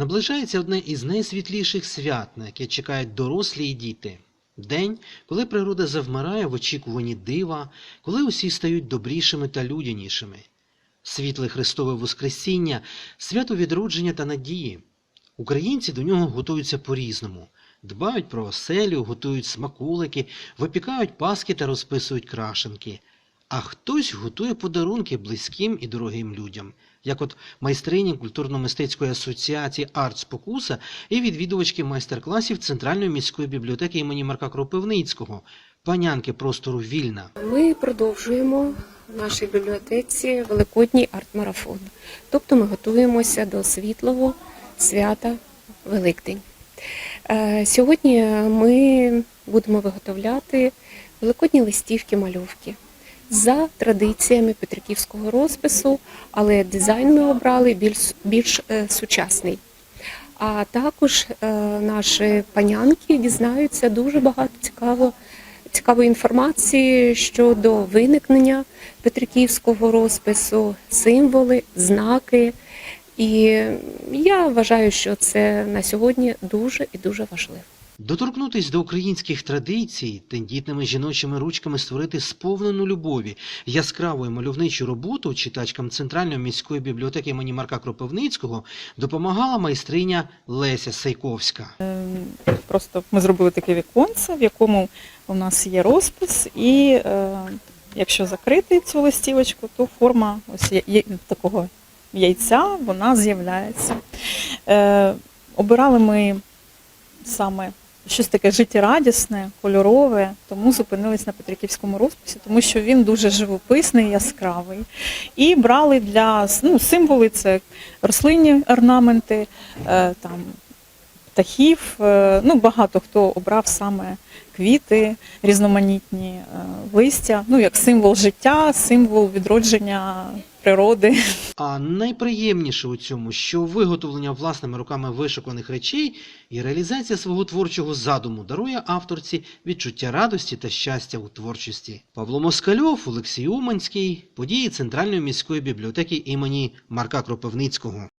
Наближається одне із найсвітліших свят, на яке чекають дорослі і діти. День, коли природа завмирає в очікуванні дива, коли усі стають добрішими та людянішими. Світле Христове Воскресіння, свято відродження та надії. Українці до нього готуються по-різному. Дбають про оселю, готують смакулики, випікають паски та розписують крашенки. А хтось готує подарунки близьким і дорогим людям, як от майстрині культурно-мистецької асоціації Арт Спокуса і відвідувачки майстер-класів Центральної міської бібліотеки імені Марка Кропивницького, панянки простору Вільна. Ми продовжуємо в нашій бібліотеці Великодній арт-марафон. Тобто ми готуємося до світлого свята Великдень. Е, Сьогодні ми будемо виготовляти великодні листівки мальовки за традиціями петриківського розпису, але дизайн ми обрали більш, більш е, сучасний. А також е, наші панянки дізнаються дуже багато цікавого цікавої інформації щодо виникнення петриківського розпису, символи, знаки. І я вважаю, що це на сьогодні дуже і дуже важливо. Доторкнутись до українських традицій, тендітними жіночими ручками створити сповнену любові, яскраву і мальовничу роботу читачкам Центральної міської бібліотеки імені Марка Кропивницького допомагала майстриня Леся Сайковська. Просто ми зробили таке віконце, в якому у нас є розпис, і е, якщо закрити цю листівочку, то форма ось є, є- такого яйця вона з'являється. Е, обирали ми саме щось таке життєрадісне, кольорове, тому зупинились на Петриківському розписі, тому що він дуже живописний, яскравий. І брали для ну, символи це рослинні орнаменти, е, там птахів. Е, Ну, багато хто обрав саме квіти, різноманітні е, листя, ну як символ життя, символ відродження природи. А найприємніше у цьому, що виготовлення власними руками вишуканих речей і реалізація свого творчого задуму дарує авторці відчуття радості та щастя у творчості. Павло Москальов, Олексій Уманський, події Центральної міської бібліотеки імені Марка Кропивницького.